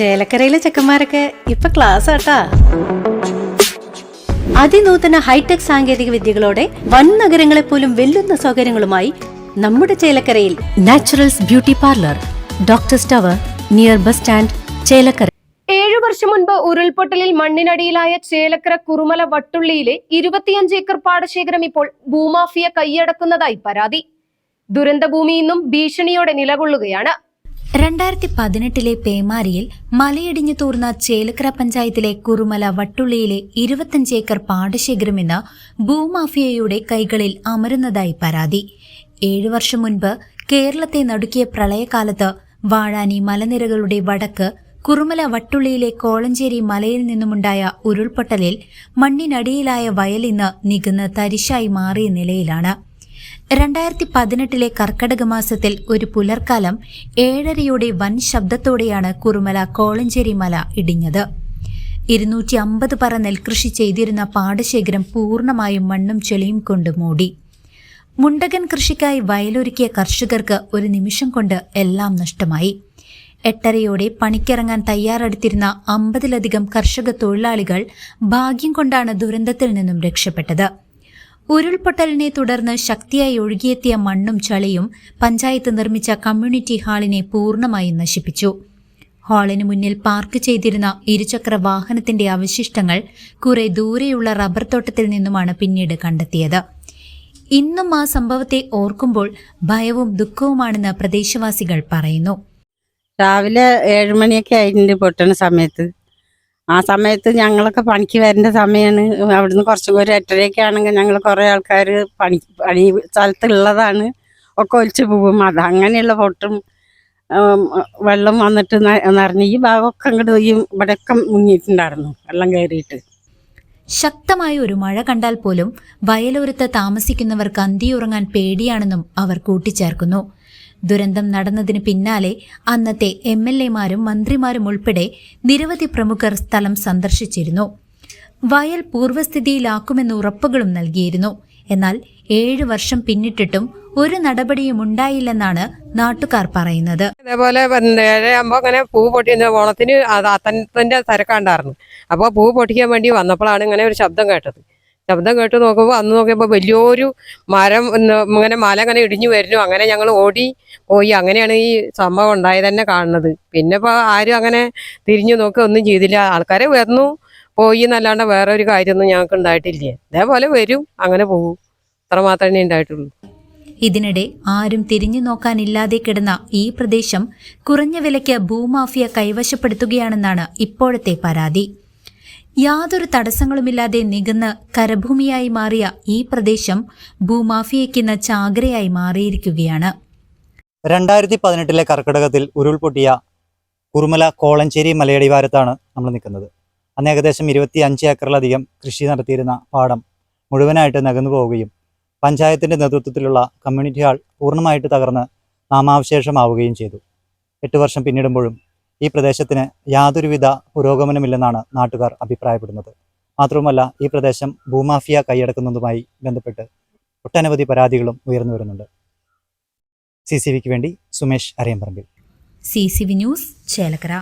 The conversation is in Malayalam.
ചേലക്കരയിലെ ചെക്കന്മാരൊക്കെ ഇപ്പൊ ക്ലാസ് ആട്ടാ. അതിനൂതന ഹൈടെക് സാങ്കേതിക വിദ്യകളോടെ വൻ നഗരങ്ങളെ പോലും വെല്ലുന്ന സൗകര്യങ്ങളുമായി നമ്മുടെ ചേലക്കരയിൽ naturals beauty parlour doctor tower near bus stand Chelakkara. ഏഴു വർഷം മുൻപ് ഉരുൾപൊട്ടലിൽ മണ്ണിനടിയിലായ ചേലക്കര കുറുമല വട്ടുള്ളിയിലെ ഇരുപത്തിയഞ്ച് ഏക്കർ പാടശേഖരം ഇപ്പോൾ ഭൂമാഫിയ കൈയടക്കുന്നതായി പരാതി. ദുരന്തഭൂമി ഇന്നും ഭീഷണിയോടെ നിലകൊള്ളുകയാണ്. രണ്ടായിരത്തി പതിനെട്ടിലെ പേമാരിയിൽ മലയിടിഞ്ഞു തൂർന്ന ചേലക്കര പഞ്ചായത്തിലെ കുറുമല വട്ടുള്ളിയിലെ ഇരുപത്തഞ്ച് ഏക്കർ പാടശേഖരം എന്ന ഭൂമാഫിയയുടെ കൈകളിൽ അമരുന്നതായി പരാതി. ഏഴു വർഷം മുൻപ് കേരളത്തെ നടുക്കിയ പ്രളയകാലത്ത് വാഴാനി മലനിരകളുടെ വടക്ക് കുറുമല വട്ടുള്ളിയിലെ കോളഞ്ചേരി മലയിൽ നിന്നുമുണ്ടായ ഉരുൾപൊട്ടലിൽ മണ്ണിനടിയിലായ വയൽ ഇന്ന് നികുന്ന് തരിശായി മാറിയ നിലയിലാണ്. രണ്ടായിരത്തി പതിനെട്ടിലെ കർക്കടക മാസത്തിൽ ഒരു പുലർക്കാലം ഏഴരയുടെ വൻ ശബ്ദത്തോടെയാണ് കുറുമല കോളഞ്ചേരി മല ഇടിഞ്ഞത്. ഇരുന്നൂറ്റി അമ്പത് പറ നെൽകൃഷി ചെയ്തിരുന്ന പാടശേഖരം പൂർണമായും മണ്ണും ചെളിയും കൊണ്ട് മൂടി. മുണ്ടകൻ കൃഷിക്കായി വയലൊരുക്കിയ കർഷകർക്ക് ഒരു നിമിഷം കൊണ്ട് എല്ലാം നഷ്ടമായി. എട്ടരയോടെ പണിക്കിറങ്ങാൻ തയ്യാറെടുത്തിരുന്ന അമ്പതിലധികം കർഷക തൊഴിലാളികൾ ഭാഗ്യം കൊണ്ടാണ് ദുരന്തത്തിൽ നിന്നും രക്ഷപ്പെട്ടത്. ഉരുൾപൊട്ടലിനെ തുടർന്ന് ശക്തിയായി ഒഴുകിയെത്തിയ മണ്ണും ചളിയും പഞ്ചായത്ത് നിർമ്മിച്ച കമ്മ്യൂണിറ്റി ഹാളിനെ പൂർണമായും നശിപ്പിച്ചു. ഹാളിന് മുന്നിൽ പാർക്ക് ചെയ്തിരുന്ന ഇരുചക്ര വാഹനത്തിന്റെ അവശിഷ്ടങ്ങൾ കുറെ ദൂരെയുള്ള റബ്ബർ തോട്ടത്തിൽ നിന്നുമാണ് പിന്നീട് കണ്ടെത്തിയത്. ഇന്നും ആ സംഭവത്തെ ഓർക്കുമ്പോൾ ഭയവും ദുഃഖവുമാണെന്ന് പ്രദേശവാസികൾ പറയുന്നു. രാവിലെ ഏഴുമണിയൊക്കെ ആയിട്ടുണ്ട് പൊട്ടണ സമയത്ത്. ആ സമയത്ത് ഞങ്ങളൊക്കെ പണിക്ക് വരേണ്ട സമയമാണ് അവിടുന്ന് കുറച്ചും കൂടി എട്ടരയൊക്കെ ആണെങ്കിൽ ഞങ്ങൾ കുറേ ആൾക്കാർ പണി പണി സ്ഥലത്തുള്ളതാണ്. ഒക്കെ ഒലിച്ചു പോകും. അത് അങ്ങനെയുള്ള പൊട്ടും വെള്ളം വന്നിട്ട് നിറഞ്ഞ് ഈ ഭാഗമൊക്കെ അങ്ങോട്ട് ഈ ഇവിടെയൊക്കെ മുങ്ങിയിട്ടുണ്ടായിരുന്നു വെള്ളം കയറിയിട്ട്. ശക്തമായ ഒരു മഴ കണ്ടാൽ പോലും വയലോരത്ത് താമസിക്കുന്നവർക്ക് അന്തിയുറങ്ങാൻ പേടിയാണെന്നും അവർ കൂട്ടിച്ചേർക്കുന്നു. ദുരന്തം നടന്നതിന് പിന്നാലെ അന്നത്തെ എം എൽ എമാരും മന്ത്രിമാരും ഉൾപ്പെടെ നിരവധി പ്രമുഖർ സ്ഥലം സന്ദർശിച്ചിരുന്നു. വയൽ പൂർവസ്ഥിതിയിലാക്കുമെന്ന് ഉറപ്പുകളും നൽകിയിരുന്നു. എന്നാൽ ഏഴ് വർഷം പിന്നിട്ടിട്ടും ഒരു നടപടിയും ഉണ്ടായില്ലെന്നാണ് നാട്ടുകാർ പറയുന്നത്. അതേപോലെ പിന്നെ ഏഴരയാകുമ്പോൾ അങ്ങനെ പൂ പൊട്ടി ഓണത്തിന് അത് അത്തനത്തിന്റെ തിരക്കാണ്ടായിരുന്നു. അപ്പോൾ പൂ പൊട്ടിക്കാൻ വേണ്ടി വന്നപ്പോഴാണ് ഇങ്ങനെ ഒരു ശബ്ദം കേട്ടത്. ശബ്ദം കേട്ട് നോക്കുമ്പോൾ അന്ന് നോക്കിയപ്പോൾ വലിയൊരു മരം ഇങ്ങനെ മല ഇങ്ങനെ ഇടിഞ്ഞു വരുന്നു. അങ്ങനെ ഞങ്ങൾ ഓടി പോയി. അങ്ങനെയാണ് ഈ സംഭവം ഉണ്ടായത് തന്നെ കാണുന്നത്. പിന്നെ ഇപ്പോൾ ആരും അങ്ങനെ തിരിഞ്ഞു നോക്കി ഒന്നും ചെയ്തില്ല. ആൾക്കാരെ വന്നു പോയി എന്നല്ലാണ്ട് വേറെ ഒരു കാര്യമൊന്നും ഞങ്ങൾക്ക് ഉണ്ടായിട്ടില്ല. ഇതേപോലെ വരും അങ്ങനെ പോകും. അത്ര മാത്രമേ ഉണ്ടായിട്ടുള്ളൂ. ഇതിനിടെ ആരും തിരിഞ്ഞു നോക്കാനില്ലാതെ കിടന്ന ഈ പ്രദേശം കുറഞ്ഞ വിലയ്ക്ക് ഭൂമാഫിയ കൈവശപ്പെടുത്തുകയാണെന്നാണ് ഇപ്പോഴത്തെ പരാതി. യാതൊരു തടസ്സങ്ങളുമില്ലാതെ നികന്ന് കരഭൂമിയായി മാറിയ ഈ പ്രദേശം ഭൂമാഫിയയ്ക്കുന്ന ചാകരയായി മാറിയിരിക്കുകയാണ്. രണ്ടായിരത്തി പതിനെട്ടിലെ കർക്കിടകത്തിൽ ഉരുൾപൊട്ടിയ കുറുമല കോളഞ്ചേരി മലയടിവാരത്താണ് നമ്മൾ നിൽക്കുന്നത്. അന്ന് ഏകദേശം ഇരുപത്തി അഞ്ച് ഏക്കറിലധികം കൃഷി നടത്തിയിരുന്ന പാടം മുഴുവനായിട്ട് നകന്നു പോവുകയും പഞ്ചായത്തിന്റെ നേതൃത്വത്തിലുള്ള കമ്മ്യൂണിറ്റി ഹാൾ പൂർണമായിട്ട് തകർന്ന് നാമാവശേഷമാവുകയും ചെയ്തു. എട്ട് വർഷം പിന്നിടുമ്പോഴും ഈ പ്രദേശത്തിന് യാതൊരുവിധ പുരോഗമനമില്ലെന്നാണ് നാട്ടുകാർ അഭിപ്രായപ്പെടുന്നത്. മാത്രവുമല്ല ഈ പ്രദേശം ഭൂമാഫിയ കൈയടക്കുന്നതുമായി ബന്ധപ്പെട്ട് ഒട്ടനവധി പരാതികളും ഉയർന്നു വരുന്നുണ്ട്. സി സി വിക്ക് വേണ്ടി Sumesh Arayamparambil. C C V news Chelakkara.